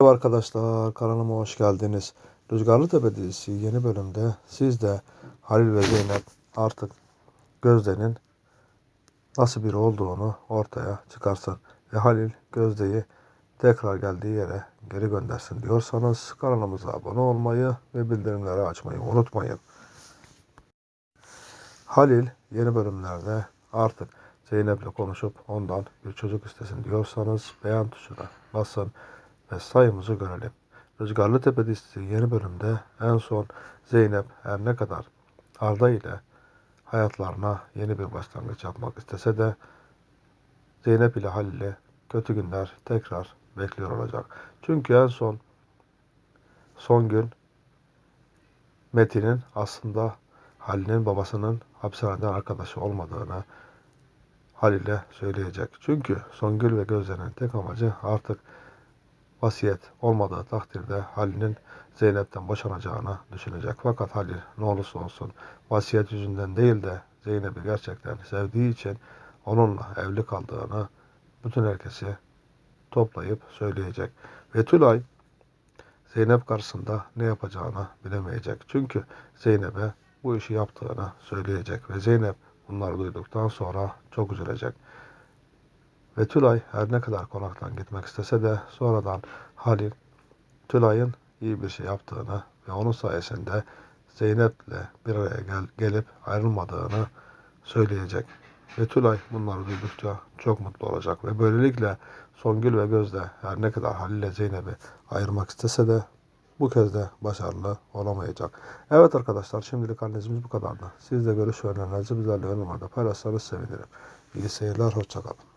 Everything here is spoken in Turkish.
Merhaba arkadaşlar kanalıma hoş geldiniz. Rüzgarlı Tepe dizisi yeni bölümde siz de Halil ve Zeynep artık Gözde'nin nasıl biri olduğunu ortaya çıkarsın. Ve Halil Gözde'yi tekrar geldiği yere geri göndersin diyorsanız kanalımıza abone olmayı ve bildirimleri açmayı unutmayın. Halil yeni bölümlerde artık Zeynep'le konuşup ondan bir çocuk istesin diyorsanız beğen tuşuna basın ve sayımızı görelim. Rüzgarlı Tepe dizisi yeni bölümde en son Zeynep her ne kadar Arda ile hayatlarına yeni bir başlangıç yapmak istese de Zeynep ile Halil'e kötü günler tekrar bekliyor olacak. Çünkü en son son gün Metin'in aslında Halil'in babasının hapishaneden arkadaşı olmadığını Halil'e söyleyecek. Çünkü Songül ve Gözde'nin tek amacı artık vasiyet olmadığı takdirde Halil'in Zeynep'ten boşanacağını düşünecek. Fakat Halil ne olursa olsun vasiyet yüzünden değil de Zeynep'i gerçekten sevdiği için onunla evli kaldığını bütün herkesi toplayıp söyleyecek. Ve Tülay Zeynep karşısında ne yapacağını bilemeyecek. Çünkü Zeynep'e bu işi yaptığını söyleyecek ve Zeynep bunları duyduktan sonra çok üzülecek. Ve Tülay her ne kadar konaktan gitmek istese de sonradan Halil Tülay'ın iyi bir şey yaptığını ve onun sayesinde Zeynep'le bir araya gel gelip ayrılmadığını söyleyecek. Ve Tülay bunları duydukça çok mutlu olacak ve böylelikle Songül ve Gözde her ne kadar Halil ile Zeynep'i ayırmak istese de bu kez de başarılı olamayacak. Evet arkadaşlar şimdilik analizimiz bu kadardı. Siz de görüş ve önerilerinizi bizlerle yorumlarda paylaşsanız sevinirim. İyi seyirler, hoşçakalın.